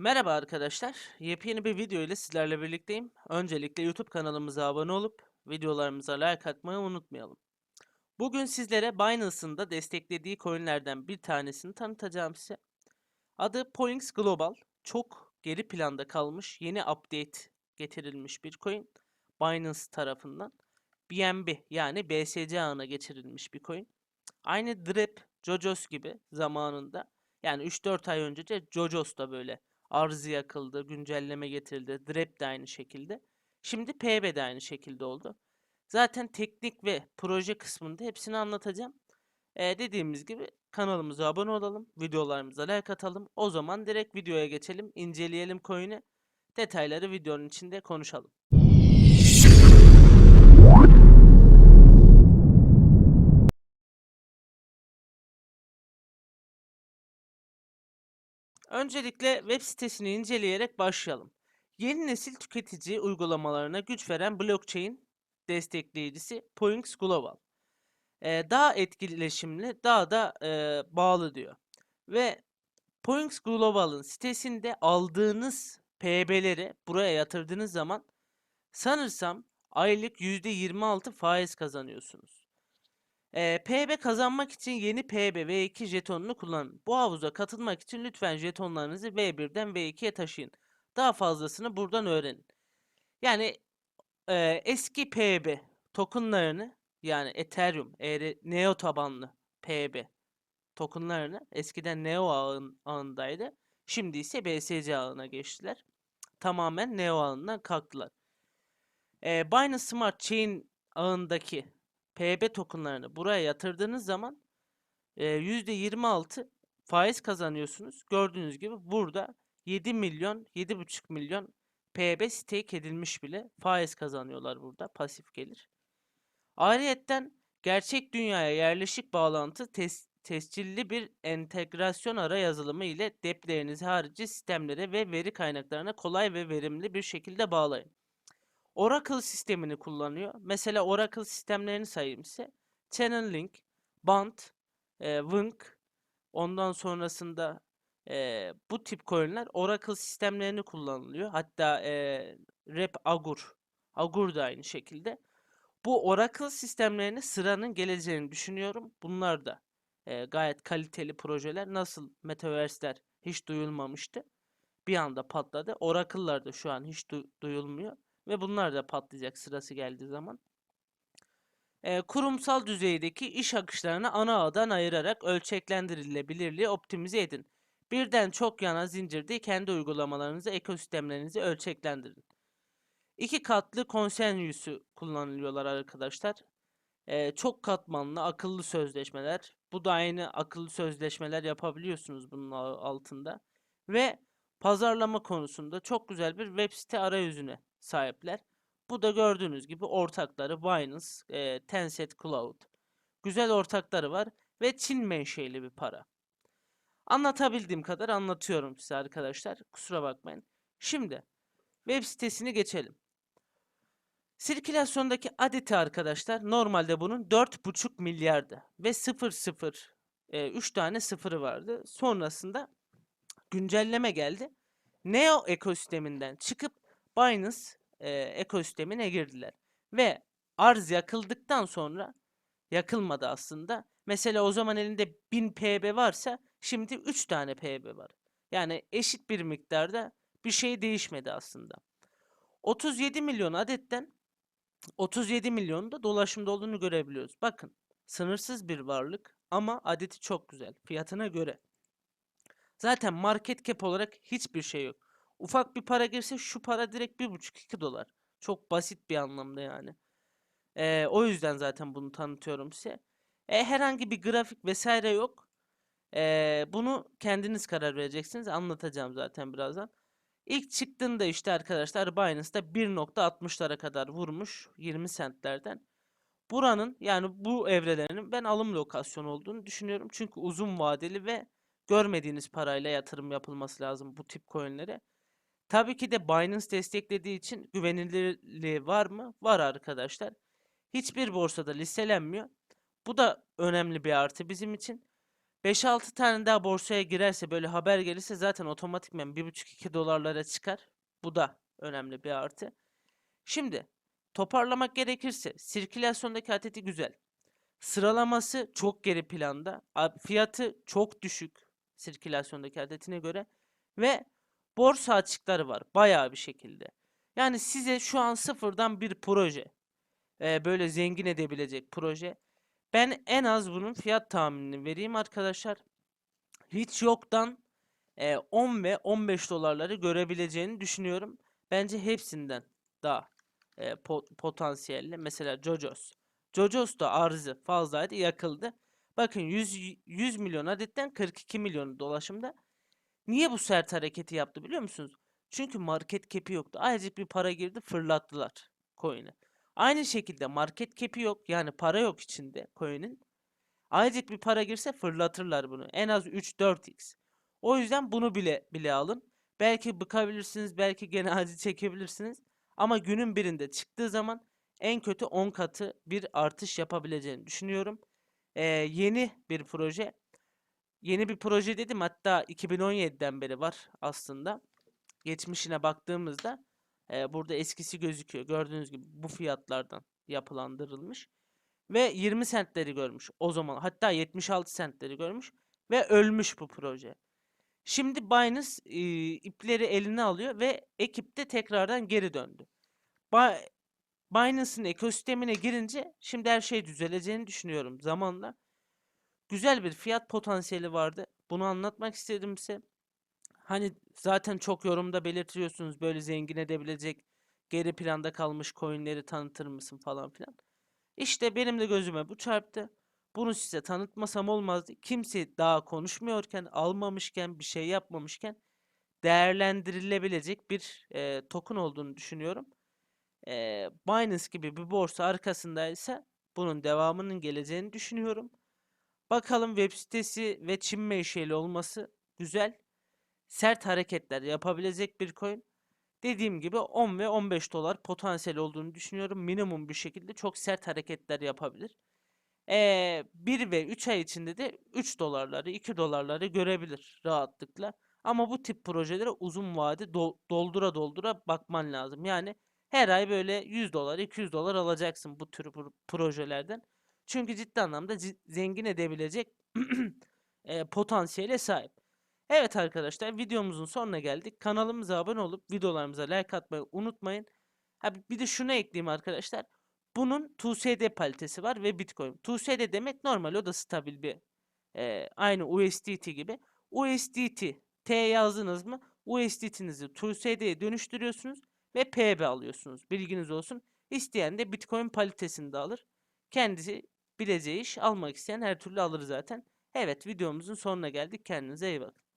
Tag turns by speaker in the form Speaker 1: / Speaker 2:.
Speaker 1: Merhaba arkadaşlar. Yepyeni bir video ile sizlerle birlikteyim. Öncelikle YouTube kanalımıza abone olup videolarımıza like atmayı unutmayalım. Bugün sizlere Binance'ın da desteklediği coinlerden bir tanesini tanıtacağım size. Adı Poinx Global. Çok geri planda kalmış, yeni update getirilmiş bir coin. Binance tarafından. BNB yani BSC ağına geçirilmiş bir coin. Aynı Drip, Jojos gibi zamanında yani 3-4 ay önce de Jojos da böyle arzı yakıldı, güncelleme getirildi. Drep de aynı şekilde. Şimdi PB de aynı şekilde oldu. Zaten teknik ve proje kısmında hepsini anlatacağım. Ee, dediğimiz gibi kanalımıza abone olalım, videolarımıza like atalım. O zaman direkt videoya geçelim, inceleyelim coin'i. Detayları videonun içinde konuşalım. Öncelikle web sitesini inceleyerek başlayalım. Yeni nesil tüketici uygulamalarına güç veren blockchain destekleyicisi Poinx Global. Ee, daha etkileşimli, daha da e, bağlı diyor. Ve Poinx Global'ın sitesinde aldığınız PB'leri buraya yatırdığınız zaman sanırsam aylık %26 faiz kazanıyorsunuz. Ee, PB kazanmak için yeni PB V2 jetonunu kullanın. Bu havuza katılmak için lütfen jetonlarınızı V1'den V2'ye taşıyın. Daha fazlasını buradan öğrenin. Yani e, eski PB tokenlarını yani Ethereum, ER Neo tabanlı PB tokenlarını eskiden Neo ağın, ağındaydı. Şimdi ise BSC ağına geçtiler. Tamamen Neo ağından kalktılar. E, Binance Smart Chain ağındaki PB tokenlarını buraya yatırdığınız zaman e, %26 faiz kazanıyorsunuz. Gördüğünüz gibi burada 7 milyon, 7,5 milyon PB stake edilmiş bile faiz kazanıyorlar burada pasif gelir. Ayrıyetten gerçek dünyaya yerleşik bağlantı tes tescilli bir entegrasyon ara yazılımı ile deplerinizi harici sistemlere ve veri kaynaklarına kolay ve verimli bir şekilde bağlayın. Oracle sistemini kullanıyor. Mesela Oracle sistemlerini sayayım size. Chainlink, Band, e, Wink, ondan sonrasında e, bu tip coinler Oracle sistemlerini kullanılıyor. Hatta e, Rep Agur, Agur da aynı şekilde. Bu Oracle sistemlerine sıranın geleceğini düşünüyorum. Bunlar da e, gayet kaliteli projeler. Nasıl Metaverse'ler hiç duyulmamıştı. Bir anda patladı. Oracle'lar da şu an hiç du- duyulmuyor. Ve bunlar da patlayacak sırası geldiği zaman. E, kurumsal düzeydeki iş akışlarını ana ağdan ayırarak ölçeklendirilebilirliği optimize edin. Birden çok yana zincirde kendi uygulamalarınızı, ekosistemlerinizi ölçeklendirin. İki katlı konsenyüsü kullanılıyorlar arkadaşlar. E, çok katmanlı akıllı sözleşmeler. Bu da aynı akıllı sözleşmeler yapabiliyorsunuz bunun al- altında. Ve pazarlama konusunda çok güzel bir web site arayüzüne sahipler. Bu da gördüğünüz gibi ortakları Binance, e, Tencent Cloud. Güzel ortakları var ve Çin menşeli bir para. Anlatabildiğim kadar anlatıyorum size arkadaşlar. Kusura bakmayın. Şimdi web sitesini geçelim. Sirkülasyondaki adeti arkadaşlar normalde bunun 4,5 milyardı ve 0 0 3 tane sıfırı vardı. Sonrasında güncelleme geldi. Neo ekosisteminden çıkıp Binance e, ekosistemine girdiler. Ve arz yakıldıktan sonra yakılmadı aslında. Mesela o zaman elinde 1000 PB varsa şimdi 3 tane PB var. Yani eşit bir miktarda bir şey değişmedi aslında. 37 milyon adetten 37 milyonun da dolaşımda olduğunu görebiliyoruz. Bakın sınırsız bir varlık ama adeti çok güzel fiyatına göre. Zaten market cap olarak hiçbir şey yok. Ufak bir para girse şu para direkt 1,5-2 dolar. Çok basit bir anlamda yani. Ee, o yüzden zaten bunu tanıtıyorum size. E, herhangi bir grafik vesaire yok. Ee, bunu kendiniz karar vereceksiniz. Anlatacağım zaten birazdan. İlk çıktığında işte arkadaşlar Binance'da 1.60'lara kadar vurmuş 20 centlerden. Buranın yani bu evrelerinin ben alım lokasyonu olduğunu düşünüyorum. Çünkü uzun vadeli ve görmediğiniz parayla yatırım yapılması lazım bu tip coinlere. Tabii ki de Binance desteklediği için güvenilirliği var mı? Var arkadaşlar. Hiçbir borsada listelenmiyor. Bu da önemli bir artı bizim için. 5-6 tane daha borsaya girerse böyle haber gelirse zaten otomatikmen 1,5-2 dolarlara çıkar. Bu da önemli bir artı. Şimdi toparlamak gerekirse sirkülasyondaki adeti güzel. Sıralaması çok geri planda. Fiyatı çok düşük sirkülasyondaki adetine göre. Ve borsa açıkları var bayağı bir şekilde. Yani size şu an sıfırdan bir proje. e, böyle zengin edebilecek proje. Ben en az bunun fiyat tahminini vereyim arkadaşlar. Hiç yoktan e, 10 ve 15 dolarları görebileceğini düşünüyorum. Bence hepsinden daha e, po- potansiyelli. Mesela Jojos. Jojos da arzı fazlaydı yakıldı. Bakın 100, 100 milyon adetten 42 milyonu dolaşımda. Niye bu sert hareketi yaptı biliyor musunuz? Çünkü market cap'i yoktu. Azıcık bir para girdi fırlattılar coin'i. Aynı şekilde market cap'i yok yani para yok içinde coin'in. Azıcık bir para girse fırlatırlar bunu. En az 3-4x. O yüzden bunu bile bile alın. Belki bıkabilirsiniz, belki gene acı çekebilirsiniz. Ama günün birinde çıktığı zaman en kötü 10 katı bir artış yapabileceğini düşünüyorum. Ee, yeni bir proje. Yeni bir proje dedim hatta 2017'den beri var aslında. Geçmişine baktığımızda e, burada eskisi gözüküyor. Gördüğünüz gibi bu fiyatlardan yapılandırılmış. Ve 20 centleri görmüş o zaman. Hatta 76 centleri görmüş. Ve ölmüş bu proje. Şimdi Binance e, ipleri eline alıyor ve ekip de tekrardan geri döndü. Ba- Binance'ın ekosistemine girince şimdi her şey düzeleceğini düşünüyorum zamanla. Güzel bir fiyat potansiyeli vardı. Bunu anlatmak istedim size. Hani zaten çok yorumda belirtiyorsunuz böyle zengin edebilecek geri planda kalmış coinleri tanıtır mısın falan filan. İşte benim de gözüme bu çarptı. Bunu size tanıtmasam olmazdı. Kimse daha konuşmuyorken, almamışken, bir şey yapmamışken değerlendirilebilecek bir e, token olduğunu düşünüyorum. E, Binance gibi bir borsa arkasındaysa bunun devamının geleceğini düşünüyorum. Bakalım web sitesi ve Çin menşeli olması güzel. Sert hareketler yapabilecek bir coin. Dediğim gibi 10 ve 15 dolar potansiyel olduğunu düşünüyorum. Minimum bir şekilde çok sert hareketler yapabilir. Ee, 1 ve 3 ay içinde de 3 dolarları 2 dolarları görebilir rahatlıkla. Ama bu tip projelere uzun vade dol- doldura doldura bakman lazım. Yani her ay böyle 100 dolar 200 dolar alacaksın bu tür pro- projelerden. Çünkü ciddi anlamda zengin edebilecek e, potansiyele sahip. Evet arkadaşlar videomuzun sonuna geldik. Kanalımıza abone olup videolarımıza like atmayı unutmayın. Ha bir de şunu ekleyeyim arkadaşlar. Bunun 2SD paritesi var ve Bitcoin. 2SD demek normal o da stabil bir e, aynı USDT gibi. USDT T yazdınız mı USDT'nizi 2SD'ye dönüştürüyorsunuz ve PB alıyorsunuz. Bilginiz olsun. İsteyen de Bitcoin paritesini de alır. Kendisi bileceği iş almak isteyen her türlü alır zaten. Evet videomuzun sonuna geldik. Kendinize iyi bakın.